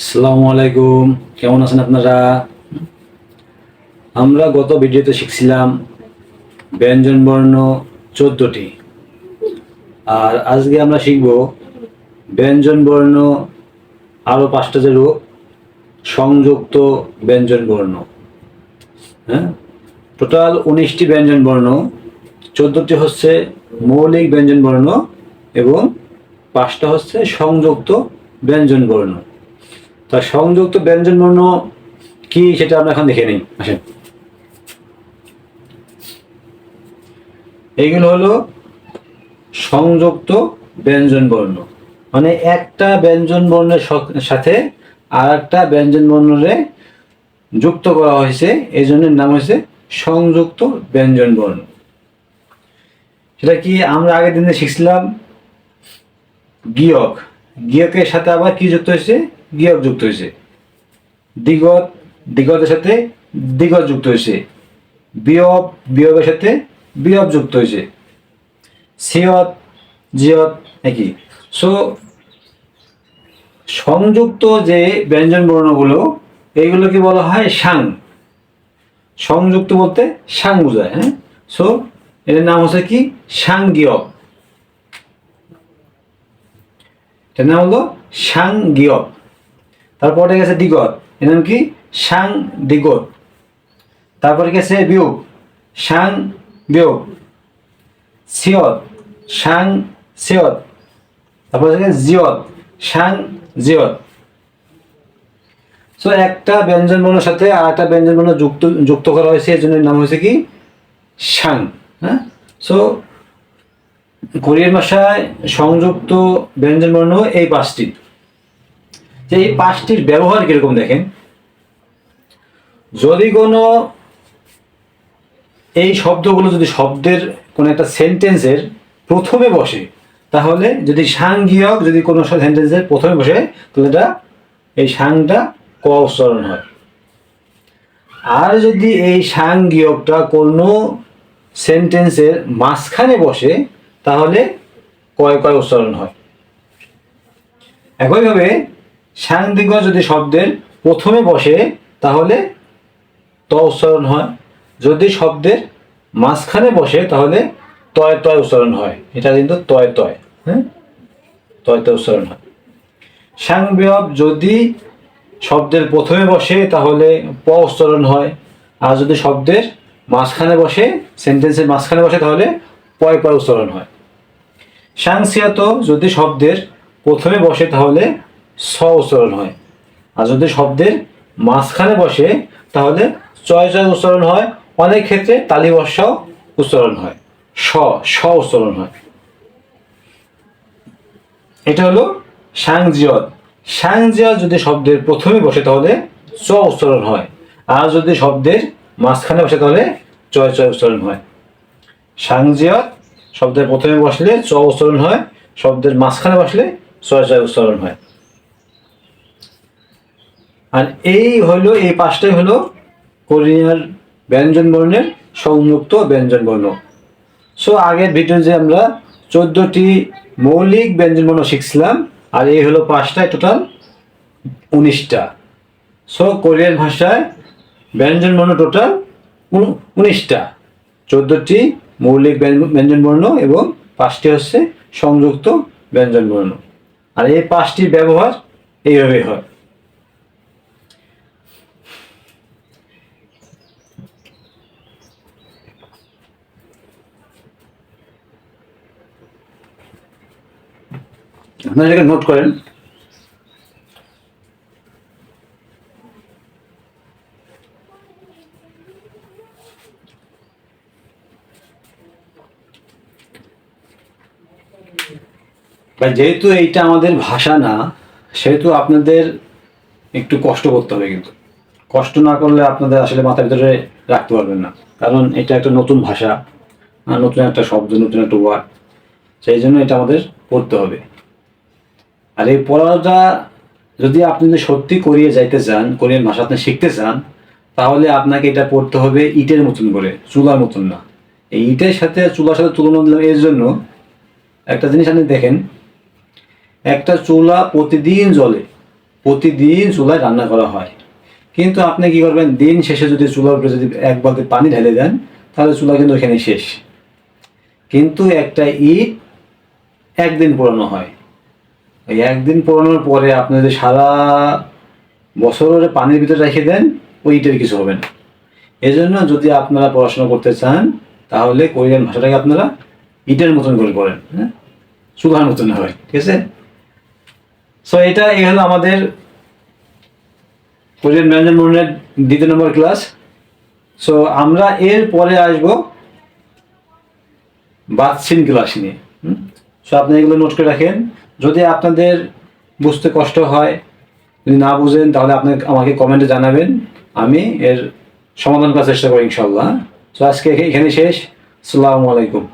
আসসালামু আলাইকুম। কেমন আছেন আপনারা? আমরা গত ভিডিওতে শিখছিলাম ব্যঞ্জন বর্ণ চোদ্দটি। আর আজকে আমরা শিখব ব্যঞ্জন বর্ণ আরও পাঁচটা যে রূপ, সংযুক্ত ব্যঞ্জন বর্ণ। হ্যাঁ? টোটাল উনিশটি ব্যঞ্জন বর্ণ, চোদ্দটি হচ্ছে মৌলিক ব্যঞ্জন বর্ণ এবং পাঁচটা হচ্ছে সংযুক্ত ব্যঞ্জন বর্ণ তা সংযুক্ত ব্যঞ্জন বর্ণ কি সেটা আমরা এখন দেখে নিই। আসেন। এইগুলো হলো সংযুক্ত ব্যঞ্জন বর্ণ। মানে একটা ব্যঞ্জন বর্ণের সাথে আর একটা ব্যঞ্জন বর্ণরে যুক্ত করা হয়েছে এই জন্য নাম হয়েছে সংযুক্ত ব্যঞ্জন বর্ণ। সেটা কি আমরা আগের দিনে শিখছিলাম? গিয়ক। গিয়কের সাথে আবার কি যুক্ত হয়েছে? গিয়ক যুক্ত হয়েছে। দিগত, দিগতের সাথে দিগত যুক্ত হয়েছে। বিয়ব বিয়বের সাথে বিয়ব যুক্ত হয়েছে। সিয়ত, জিয়ত একই। সো সংযুক্ত যে ব্যঞ্জন বর্ণগুলো, এইগুলোকে বলা হয় সাং। সংযুক্ত বলতে সাং বোঝায় হ্যাঁ? সো এর নাম হচ্ছে কি? সাংগিয়ক। এটার নাম হলো সাং গিয়ক তারপরে গেছে দিগত। এর নাম কি? সাং দিগত। তারপরে গেছে বিয়োগ। সাং বিয়োগ। সিয়ত। সাং সিয়ত। তারপর গেছে জিয়ত। সাং জিয়ত। সো একটা ব্যঞ্জন বর্ণের সাথে আর একটা ব্যঞ্জন বর্ণ যুক্ত যুক্ত করা হয়েছে, এর জন্য নাম হয়েছে কি? সাং হ্যাঁ? সো কোরিয়ান ভাষায় সংযুক্ত ব্যঞ্জন বর্ণ এই পাঁচটি। যে এই পাঁচটির ব্যবহার কীরকম দেখেন? যদি কোনো এই শব্দগুলো যদি শব্দের কোনো একটা সেন্টেন্সের প্রথমে বসে, তাহলে যদি সাংঘিয়ক যদি কোনো সেন্টেন্সের প্রথমে বসে, তাহলে এটা এই সাংটা ক উচ্চারণ হয়। আর যদি এই সাংঘিয়কটা কোনো সেন্টেন্সের মাঝখানে বসে, তাহলে কয় কয় উচ্চারণ হয়? একইভাবে সাংদিগ যদি শব্দের প্রথমে বসে, তাহলে ত উচ্চারণ হয়। যদি শব্দের মাঝখানে বসে, তাহলে তয় তয় উচ্চারণ হয়। এটা কিন্তু তয় তয় হ্যাঁ? তয় তয় উচ্চারণ হয়। সাংবিয়ব যদি শব্দের প্রথমে বসে, তাহলে প উচ্চারণ হয়। আর যদি শব্দের মাঝখানে বসে, সেন্টেন্সের মাঝখানে বসে, তাহলে পয় পয় উচ্চারণ হয়। সাংসিয়াত যদি শব্দের প্রথমে বসে, তাহলে স উচ্চারণ হয়। আর যদি শব্দের মাঝখানে বসে, তাহলে চয় চয় উচ্চারণ হয়। অনেক ক্ষেত্রে তালি বর্ষাও উচ্চারণ হয়। স স উচ্চারণ হয়। এটা হলো সাংজিয়ত। সাংজিয়ত যদি শব্দের প্রথমে বসে, তাহলে চ উচ্চারণ হয়। আর যদি শব্দের মাঝখানে বসে, তাহলে চয় চয় উচ্চারণ হয়। সাংজিয়ত শব্দের প্রথমে বসলে চ উচ্চারণ হয়। শব্দের মাঝখানে বসলে চয় চয় উচ্চারণ হয়। আর এই হলো, এই পাঁচটাই হলো কোরিয়ার ব্যঞ্জন বর্ণের সংযুক্ত ব্যঞ্জন বর্ণ। সো আগের ভিডিও যে আমরা চোদ্দটি মৌলিক ব্যঞ্জন বর্ণ শিখছিলাম, আর এই হলো পাঁচটায় টোটাল উনিশটা। সো কোরিয়ান ভাষায় ব্যঞ্জন বর্ণ টোটাল উনিশটা। চোদ্দটি মৌলিক ব্যঞ্জন- ব্যঞ্জন বর্ণ এবং পাঁচটি হচ্ছে সংযুক্ত ব্যঞ্জন বর্ণ। আর এই পাঁচটি ব্যবহার এইভাবে হয়। আপনারা এটাকে নোট করেন। যেহেতু এইটা আমাদের ভাষা না, সেহেতু আপনাদের একটু কষ্ট করতে হবে কিন্তু। কষ্ট না করলে আপনাদের আসলে মাথার ভিতরে রাখতে পারবেন না। কারণ এটা একটা নতুন ভাষা নতুন একটা শব্দ, নতুন একটা ওয়ার্ড সেই জন্য এটা আমাদের পড়তে হবে। আর এই পড়াটা যদি আপনি সত্যি করিয়ে যাইতে চান কোরিয়ান ভাষা আপনি শিখতে চান তাহলে আপনাকে এটা পড়তে হবে ইটের মতন করে, চুলার মতন না। এই ইটের সাথে, চুলার সাথে তুলনা দিলাম এর জন্য। একটা জিনিস আপনি দেখেন, একটা চুলা প্রতিদিন জলে প্রতিদিন চুলায় রান্না করা হয়। কিন্তু আপনি কি করবেন, দিন শেষে যদি চুলার উপরে যদি এক বালতি পানি ঢেলে দেন, তাহলে চুলা কিন্তু এখানে শেষ। কিন্তু একটা ইট একদিন পোড়ানো হয়। ওই একদিন পড়ানোর পরে আপনি যদি সারা বছর ধরে পানির ভিতরে রেখে দেন ওই ইটের কিছু হবে না। এজন্য যদি আপনারা পড়াশোনা করতে চান, তাহলে কোরিয়ান ভাষাটাকে আপনারা ইটের মতন করে পড়েন হ্যাঁ? চুলার মতন হয়, ঠিক আছে? সো এটা এই হলো আমাদের কোরিয়ান ব্যঞ্জন মরণের দ্বিতীয় নম্বর ক্লাস। সো আমরা এর পরে আসব বাথসিন ক্লাস নিয়ে সো আপনি এগুলো নোট করে রাখেন। যদি আপনাদের বুঝতে কষ্ট হয়, যদি না বুঝেন, তাহলে আপনি আমাকে কমেন্টে জানাবেন। আমি এর সমাধান করার চেষ্টা করি ইনশাল্লাহ তো আজকে এখানে শেষ। আসসালামু আলাইকুম।